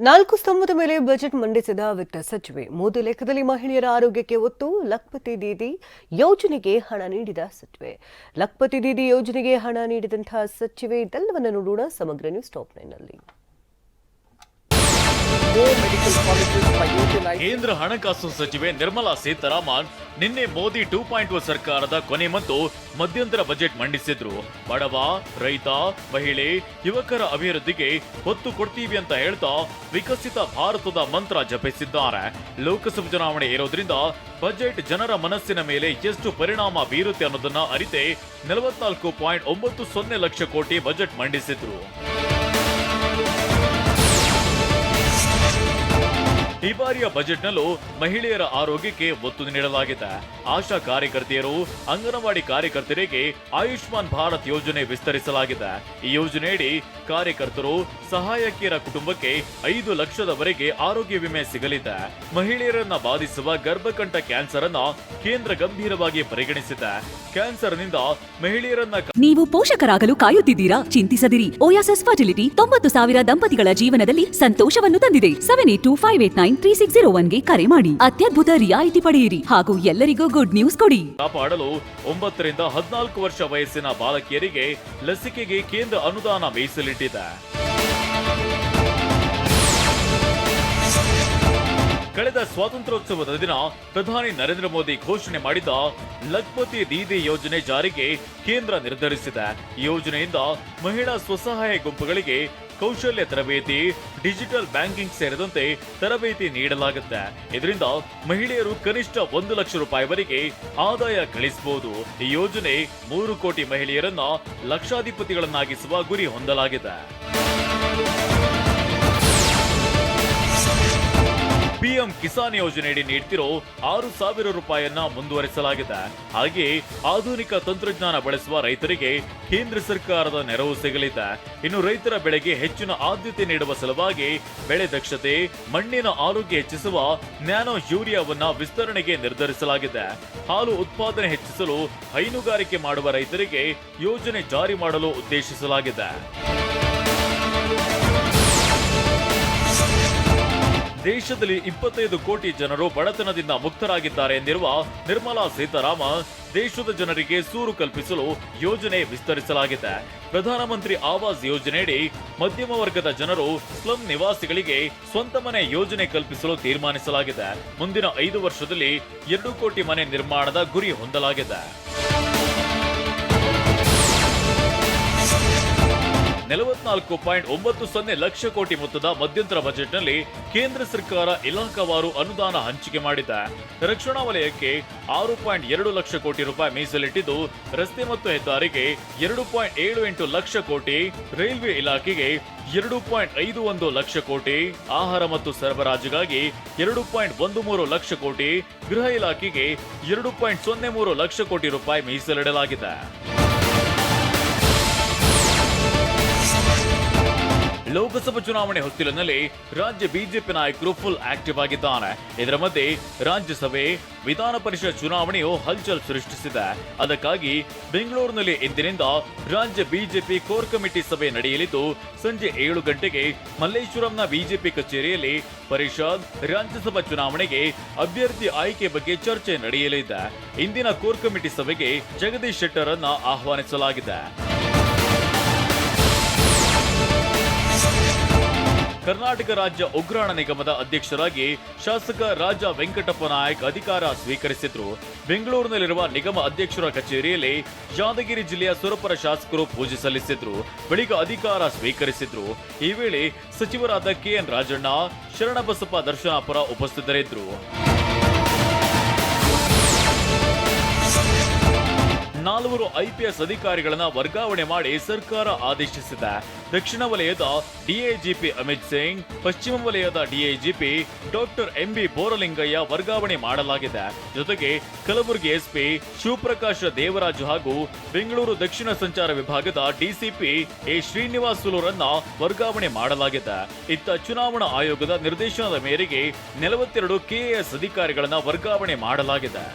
ನಾಲ್ಕು ಸ್ತಂಭದ ಮೇಲೆ ಬಜೆಟ್ ಮಂಡಿಸಿದ ವಿತ್ತ ಸಚಿವೆ. ಮೋದಿ ಲೆಕ್ಕದಲ್ಲಿ ಮಹಿಳೆಯರ ಆರೋಗ್ಯಕ್ಕೆ ಒತ್ತು, ಲಖಪತಿ ದೀದಿ ಯೋಜನೆಗೆ ಹಣ ನೀಡಿದ ಸಚಿವೆ. ಲಖಪತಿ ದೀದಿ ಯೋಜನೆಗೆ ಹಣ ನೀಡಿದಂತಹ ಸಚಿವೆ ಇದೆಲ್ಲವನ್ನು ನೋಡೋಣ ಸಮಗ್ರ ನ್ಯೂಸ್ ಟಾಪ್ ನೈನ್ನಲ್ಲಿ ಕೇಂದ್ರ ಹಣಕಾಸು ಸಚಿವೆ ನಿರ್ಮಲಾ ಸೀತಾರಾಮನ್ ನಿನ್ನೆ ಮೋದಿ ಟೂ ಪಾಯಿಂಟ್ ಸರ್ಕಾರದ ಕೊನೆ ಮತ್ತು ಮಧ್ಯಂತರ ಬಜೆಟ್ ಮಂಡಿಸಿದ್ರು. ಬಡವ, ರೈತ, ಮಹಿಳೆ, ಯುವಕರ ಅಭಿವೃದ್ಧಿಗೆ ಒತ್ತು ಕೊಡ್ತೀವಿ ಅಂತ ಹೇಳ್ತಾ ವಿಕಸಿತ ಭಾರತದ ಮಂತ್ರ ಜಪಿಸಿದ್ದಾರೆ. ಲೋಕಸಭೆ ಚುನಾವಣೆ ಇರೋದ್ರಿಂದ ಬಜೆಟ್ ಜನರ ಮನಸ್ಸಿನ ಮೇಲೆ ಎಷ್ಟು ಪರಿಣಾಮ ಬೀರುತ್ತೆ ಅನ್ನೋದನ್ನ ಅರಿತೆ ನಲವತ್ನಾಲ್ಕು ಪಾಯಿಂಟ್ ಒಂಬತ್ತು ಸೊನ್ನೆ ಲಕ್ಷ ಕೋಟಿ ಬಜೆಟ್ ಮಂಡಿಸಿದ್ರು. ಈ ಬಾರಿಯ ಬಜೆಟ್ನಲ್ಲೂ ಮಹಿಳೆಯರ ಆರೋಗ್ಯಕ್ಕೆ ಒತ್ತು ನೀಡಲಾಗಿದೆ. ಆಶಾ ಕಾರ್ಯಕರ್ತೆಯರು, ಅಂಗನವಾಡಿ ಕಾರ್ಯಕರ್ತರಿಗೆ ಆಯುಷ್ಮಾನ್ ಭಾರತ್ ಯೋಜನೆ ವಿಸ್ತರಿಸಲಾಗಿದೆ. ಈ ಯೋಜನೆಯಡಿ ಕಾರ್ಯಕರ್ತರು ಸಹಾಯಕಿಯರ ಕುಟುಂಬಕ್ಕೆ ಐದು ಲಕ್ಷದವರೆಗೆ ಆರೋಗ್ಯ ವಿಮೆ ಸಿಗಲಿದೆ. ಮಹಿಳೆಯರನ್ನ ಬಾಧಿಸುವ ಗರ್ಭಕಂಠ ಕ್ಯಾನ್ಸರ್ ಅನ್ನ ಕೇಂದ್ರ ಗಂಭೀರವಾಗಿ ಪರಿಗಣಿಸಿದೆ. ಕ್ಯಾನ್ಸರ್ನಿಂದ ಮಹಿಳೆಯರನ್ನ ನೀವು ಪೋಷಕರಾಗಲು ಕಾಯುತ್ತಿದ್ದೀರಾ? ಚಿಂತಿಸದಿರಿ. ಓಯಾಸಸ್ ಫರ್ಟಿಲಿಟಿ ತೊಂಬತ್ತು ಸಾವಿರ ದಂಪತಿಗಳ ಜೀವನದಲ್ಲಿ ಸಂತೋಷವನ್ನು ತಂದಿದೆ. Seven eight two five eight nine three six zero ಒನ್ಗೆ ಕರೆ ಮಾಡಿ. ಅತ್ಯದ್ಭುತ ರಿಯಾಯಿತಿ ಪಡೆಯಿರಿ ಹಾಗೂ ಎಲ್ಲರಿಗೂ ಗುಡ್ ನ್ಯೂಸ್ ಕೊಡಿ. ಕಾಪಾಡಲು ಒಂಬತ್ತರಿಂದ ಹದಿನಾಲ್ಕು ವರ್ಷ ವಯಸ್ಸಿನ ಬಾಲಕಿಯರಿಗೆ ಲಸಿಕೆಗೆ ಕೇಂದ್ರ ಅನುದಾನ ಮೀಸಲಿಟ್ಟಿದೆ. ಕಳೆದ ಸ್ವಾತಂತ್ರ್ಯೋತ್ಸವದ ದಿನ ಪ್ರಧಾನಿ ನರೇಂದ್ರ ಮೋದಿ ಘೋಷಣೆ ಮಾಡಿದ ಲಖ್ಪತಿ ದೀದಿ ಯೋಜನೆ ಜಾರಿಗೆ ಕೇಂದ್ರ ನಿರ್ಧರಿಸಿದೆ. ಯೋಜನೆಯಿಂದ ಮಹಿಳಾ ಸ್ವಸಹಾಯ ಗುಂಪುಗಳಿಗೆ ಕೌಶಲ್ಯ ತರಬೇತಿ, ಡಿಜಿಟಲ್ ಬ್ಯಾಂಕಿಂಗ್ ಸೇರಿದಂತೆ ತರಬೇತಿ ನೀಡಲಾಗುತ್ತೆ. ಇದರಿಂದ ಮಹಿಳೆಯರು ಕನಿಷ್ಠ ಒಂದು ಲಕ್ಷ ರೂಪಾಯಿವರೆಗೆ ಆದಾಯ ಗಳಿಸಬಹುದು. ಈ ಯೋಜನೆ ಮೂರು ಕೋಟಿ ಮಹಿಳೆಯರನ್ನ ಲಕ್ಷಾಧಿಪತಿಗಳನ್ನಾಗಿಸುವ ಗುರಿ ಹೊಂದಲಾಗಿದೆ. ಪಿಎಂ ಕಿಸಾನ್ ಯೋಜನೆಯಡಿ ನೀಡ್ತಿರೋ ಆರು ಸಾವಿರ ರೂಪಾಯಿಯನ್ನ ಮುಂದುವರಿಸಲಾಗಿದೆ. ಹಾಗೆಯೇ ಆಧುನಿಕ ತಂತ್ರಜ್ಞಾನ ಬಳಸುವ ರೈತರಿಗೆ ಕೇಂದ್ರ ಸರ್ಕಾರದ ನೆರವು ಸಿಗಲಿದೆ. ಇನ್ನು ರೈತರ ಬೆಳೆಗೆ ಹೆಚ್ಚಿನ ಆದ್ಯತೆ ನೀಡುವ ಸಲುವಾಗಿ ಬೆಳೆ ದಕ್ಷತೆ, ಮಣ್ಣಿನ ಆರೋಗ್ಯ ಹೆಚ್ಚಿಸುವ ನ್ಯಾನೋ ಯೂರಿಯಾವನ್ನ ವಿಸ್ತರಣೆಗೆ ನಿರ್ಧರಿಸಲಾಗಿದೆ. ಹಾಲು ಉತ್ಪಾದನೆ ಹೆಚ್ಚಿಸಲು ಹೈನುಗಾರಿಕೆ ಮಾಡುವ ರೈತರಿಗೆ ಯೋಜನೆ ಜಾರಿ ಮಾಡಲು ಉದ್ದೇಶಿಸಲಾಗಿದೆ. ದೇಶದಲ್ಲಿ ಇಪ್ಪತ್ತೈದು ಕೋಟಿ ಜನರು ಬಡತನದಿಂದ ಮುಕ್ತರಾಗಿದ್ದಾರೆ ಎಂದಿರುವ ನಿರ್ಮಲಾ ಸೀತಾರಾಮ, ದೇಶದ ಜನರಿಗೆ ಸೂರು ಕಲ್ಪಿಸಲು ಯೋಜನೆ ವಿಸ್ತರಿಸಲಾಗಿದೆ. ಪ್ರಧಾನಮಂತ್ರಿ ಆವಾಸ್ ಯೋಜನೆಯಡಿ ಮಧ್ಯಮ ವರ್ಗದ ಜನರು ಸ್ಲಂ ನಿವಾಸಿಗಳಿಗೆ ಸ್ವಂತ ಮನೆ ಯೋಜನೆ ಕಲ್ಪಿಸಲು ತೀರ್ಮಾನಿಸಲಾಗಿದೆ. ಮುಂದಿನ ಐದು ವರ್ಷದಲ್ಲಿ ಎರಡು ಕೋಟಿ ಮನೆ ನಿರ್ಮಾಣದ ಗುರಿ ಹೊಂದಲಾಗಿದೆ. ನಲವತ್ನಾಲ್ಕು ಪಾಯಿಂಟ್ ಒಂಬತ್ತು ಸೊನ್ನೆ ಲಕ್ಷ ಕೋಟಿ ಮೊತ್ತದ ಮಧ್ಯಂತರ ಬಜೆಟ್ನಲ್ಲಿ ಕೇಂದ್ರ ಸರ್ಕಾರ ಇಲಾಖಾವಾರು ಅನುದಾನ ಹಂಚಿಕೆ ಮಾಡಿದೆ. ರಕ್ಷಣಾ ವಲಯಕ್ಕೆ ಆರು ಪಾಯಿಂಟ್ ಎರಡು ಲಕ್ಷ ಕೋಟಿ ರೂಪಾಯಿ ಮೀಸಲಿಟ್ಟಿದ್ದು, ರಸ್ತೆ ಮತ್ತು ಹೆದ್ದಾರಿಗೆ ಎರಡು ಪಾಯಿಂಟ್ ಏಳು ಎಂಟು ಲಕ್ಷ ಕೋಟಿ, ರೈಲ್ವೆ ಇಲಾಖೆಗೆ ಎರಡು ಪಾಯಿಂಟ್ ಐದು ಒಂದು ಲಕ್ಷ ಕೋಟಿ, ಆಹಾರ ಮತ್ತು ಸರಬರಾಜುಗಾಗಿ ಎರಡು ಪಾಯಿಂಟ್ ಒಂದು ಮೂರು ಲಕ್ಷ ಕೋಟಿ, ಗೃಹ ಇಲಾಖೆಗೆ ಎರಡು ಪಾಯಿಂಟ್ ಸೊನ್ನೆ ಮೂರು ಲಕ್ಷ ಕೋಟಿ ರೂಪಾಯಿ ಮೀಸಲಿಡಲಾಗಿದೆ. ಲೋಕಸಭಾ ಚುನಾವಣೆ ಹೊಸ್ತಿಲಿನಲ್ಲಿ ರಾಜ್ಯ ಬಿಜೆಪಿ ನಾಯಕರು ಫುಲ್ ಆಕ್ಟಿವ್ ಆಗಿದ್ದಾರೆ ಇದರ ಮಧ್ಯೆ ರಾಜ್ಯಸಭೆ, ವಿಧಾನ ಪರಿಷತ್ ಚುನಾವಣೆಯು ಹಲ್ಚಲ್ ಸೃಷ್ಟಿಸಿದೆ. ಅದಕ್ಕಾಗಿ ಬೆಂಗಳೂರಿನಲ್ಲಿ ಇಂದಿನಿಂದ ರಾಜ್ಯ ಬಿಜೆಪಿ ಕೋರ್ ಕಮಿಟಿ ಸಭೆ ನಡೆಯಲಿದ್ದು, ಸಂಜೆ ಏಳು ಗಂಟೆಗೆ ಮಲ್ಲೇಶ್ವರಂನ ಬಿಜೆಪಿ ಕಚೇರಿಯಲ್ಲಿ ಪರಿಷತ್, ರಾಜ್ಯಸಭಾ ಚುನಾವಣೆಗೆ ಅಭ್ಯರ್ಥಿ ಆಯ್ಕೆ ಬಗ್ಗೆ ಚರ್ಚೆ ನಡೆಯಲಿದೆ. ಇಂದಿನ ಕೋರ್ ಕಮಿಟಿ ಸಭೆಗೆ ಜಗದೀಶ್ ಶೆಟ್ಟರ್ ಅನ್ನ ಆಹ್ವಾನಿಸಲಾಗಿದೆ. ಕರ್ನಾಟಕ ರಾಜ್ಯ ಉಗ್ರಾಣ ನಿಗಮದ ಅಧ್ಯಕ್ಷರಾಗಿ ಶಾಸಕ ರಾಜ ವೆಂಕಟಪ್ಪ ನಾಯಕ್ ಅಧಿಕಾರ ಸ್ವೀಕರಿಸಿದ್ರು. ಬೆಂಗಳೂರಿನಲ್ಲಿರುವ ನಿಗಮ ಅಧ್ಯಕ್ಷರ ಕಚೇರಿಯಲ್ಲಿ ಯಾದಗಿರಿ ಜಿಲ್ಲೆಯ ಸುರಪರ ಶಾಸಕರು ಪೂಜೆ ಸಲ್ಲಿಸಿದ್ರು. ಬಳಿಕ ಅಧಿಕಾರ ಸ್ವೀಕರಿಸಿದ್ರು. ಈ ವೇಳೆ ಸಚಿವರಾದ ಕೆಎನ್ ರಾಜಣ್ಣ, ಶರಣಬಸಪ್ಪ ದರ್ಶನಾಪುರ ಉಪಸ್ಥಿತರಿದ್ದರು. ನಾಲ್ವರು ಐಪಿಎಸ್ ಅಧಿಕಾರಿಗಳನ್ನ ವರ್ಗಾವಣೆ ಮಾಡಿ ಸರ್ಕಾರ ಆದೇಶಿಸಿದೆ. ದಕ್ಷಿಣ ವಲಯದ ಡಿಎಜಿಪಿ ಅಮಿತ್ ಸಿಂಗ್, ಪಶ್ಚಿಮ ವಲಯದ ಡಿಎಜಿಪಿ ಡಾಕ್ಟರ್ ಎಂಬಿ ಬೋರಲಿಂಗಯ್ಯ ವರ್ಗಾವಣೆ ಮಾಡಲಾಗಿದೆ. ಜೊತೆಗೆ ಕಲಬುರಗಿ ಎಸ್ಪಿ ಶಿವಪ್ರಕಾಶ ದೇವರಾಜು ಹಾಗೂ ಬೆಂಗಳೂರು ದಕ್ಷಿಣ ಸಂಚಾರ ವಿಭಾಗದ ಡಿಸಿಪಿ ಎ ಶ್ರೀನಿವಾಸುಲುರನ್ನ ವರ್ಗಾವಣೆ ಮಾಡಲಾಗಿದೆ. ಇತ್ತ ಚುನಾವಣಾ ಆಯೋಗದ ನಿರ್ದೇಶನದ ಮೇರೆಗೆ ನಲವತ್ತೆರಡು ಕೆಎಎಸ್ ಅಧಿಕಾರಿಗಳನ್ನ ವರ್ಗಾವಣೆ ಮಾಡಲಾಗಿದೆ.